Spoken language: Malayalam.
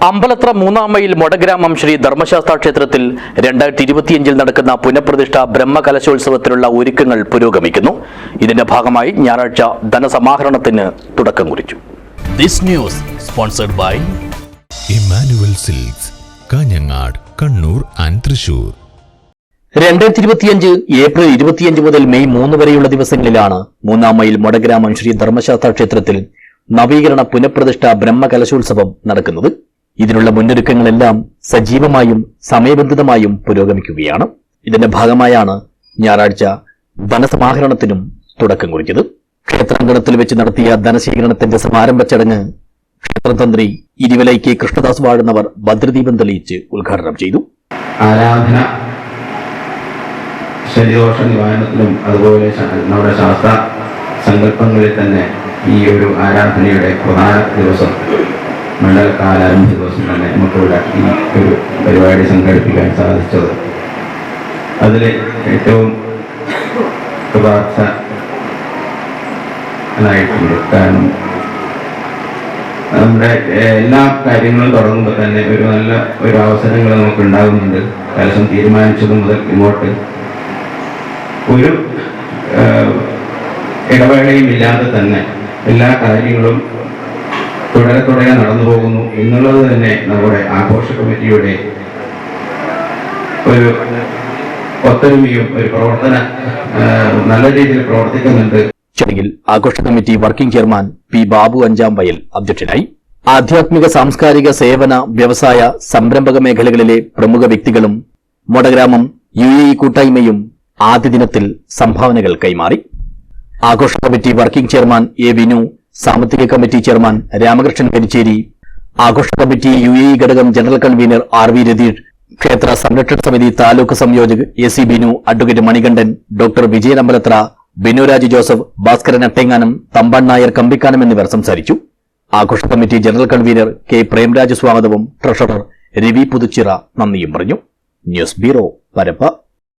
അമ്പലത്ര മൂന്നാം മൈൽ മൊടഗ്രാമം ശ്രീ ധർമ്മശാസ്ത്ര ക്ഷേത്രത്തിൽ രണ്ടായിരത്തി ഇരുപത്തിയഞ്ചിൽ നടക്കുന്ന പുനഃപ്രതിഷ്ഠ ബ്രഹ്മകലശോത്സവത്തിനുള്ള ഒരുക്കങ്ങൾ പുരോഗമിക്കുന്നു. ഇതിന്റെ ഭാഗമായി ഞായറാഴ്ച ധനസമാഹരണത്തിന് തുടക്കം കുറിച്ചു. This news sponsored by Emmanuel Silks Kanhangad Kannur and Thrissur. രണ്ടായിരത്തി ഇരുപത്തിയഞ്ച് ഏപ്രിൽ ഇരുപത്തിയഞ്ച് മുതൽ മെയ് മൂന്ന് വരെയുള്ള ദിവസങ്ങളിലാണ് മൂന്നാം മൈൽ മൊടഗ്രാമം ശ്രീ ധർമ്മശാസ്ത്ര ക്ഷേത്രത്തിൽ നവീകരണ പുനഃപ്രതിഷ്ഠ ബ്രഹ്മകലശോത്സവം നടക്കുന്നത്. ഇതിനുള്ള മുന്നൊരുക്കങ്ങളെല്ലാം സജീവമായും സമയബന്ധിതമായും പുരോഗമിക്കുകയാണ്. ഇതിന്റെ ഭാഗമായാണ് ഞായറാഴ്ച ധനസമാഹരണത്തിനും തുടക്കം കുറിച്ചത്. ക്ഷേത്രാങ്കണത്തിൽ വെച്ച് നടത്തിയ ധനശേഖരണത്തിന്റെ സമാരംഭ ചടങ്ങ് ക്ഷേത്രതന്ത്രി ഇരുവലൈ കെ കൃഷ്ണദാസ് വാഴുന്നവർ ഭദ്രദീപം തെളിയിച്ച് ഉദ്ഘാടനം ചെയ്തു. ആരാധന നിവാരണത്തിലും അതുപോലെ നമ്മുടെ ശാസ്ത്ര സങ്കല്പങ്ങളിൽ തന്നെ ഈ ഒരു ആരാധനയുടെ പ്രധാന ദിവസം മണ്ഡലകാലാരംഭ ദിവസം തന്നെ നമുക്കിവിടെ ഈ ഒരു പരിപാടി സംഘടിപ്പിക്കാൻ സാധിച്ചത്. അതിൽ ഏറ്റവും കൃതാർത്ഥ ായിട്ടുണ്ട് കാരണം നമ്മുടെ എല്ലാ കാര്യങ്ങളും തുടങ്ങുമ്പോൾ തന്നെ ഒരു നല്ല ഒരു അവസരങ്ങൾ നമുക്ക് ഉണ്ടാകുന്നുണ്ട് കലശം തീരുമാനിച്ചത് മുതൽ ഇങ്ങോട്ട്. ഒരു ഇടവേളയും ഇല്ലാതെ തന്നെ എല്ലാ കാര്യങ്ങളും തുടരെ തുടരെ നടന്നു പോകുന്നു എന്നുള്ളത് തന്നെ നമ്മുടെ ആഘോഷ കമ്മിറ്റിയുടെ ഒരു ഒത്തൊരുമയും ഒരു പ്രവർത്തന നല്ല രീതിയിൽ പ്രവർത്തിക്കുന്നുണ്ട്. ചടങ്ങിൽ ആഘോഷ committee working chairman P Babu Anchamvayal അധ്യക്ഷനായി. ആധ്യാത്മിക സാംസ്കാരിക സേവന വ്യവസായ സംരംഭക മേഖലകളിലെ പ്രമുഖ വ്യക്തികളും മൊടഗ്രാമം യു എ ഇ കൂട്ടായ്മയും ആദ്യ ദിനത്തിൽ സംഭാവനകൾ കൈമാറി. ആഘോഷ committee working chairman A Vinu സാമ്പത്തിക കമ്മിറ്റി ചെയർമാൻ രാമകൃഷ്ണൻ പെരിച്ചേരി ആഘോഷ കമ്മിറ്റി യു എ ഘടകം general convener R V Ratheesh ക്ഷേത്ര സംരക്ഷണ സമിതി taluk സംയോജക് A C Binu advocate Manikandan doctor Vijayan Ambalathara Binuraj Joseph Bhaskaran Attenganam Thampan Nair Kambikkanam എന്നിവർ സംസാരിച്ചു. ആഘോഷ committee general convener K Premraj സ്വാഗതവും ട്രഷറർ രവി പുതുച്ചിറ നന്ദിയും പറഞ്ഞു. News bureau Parappa.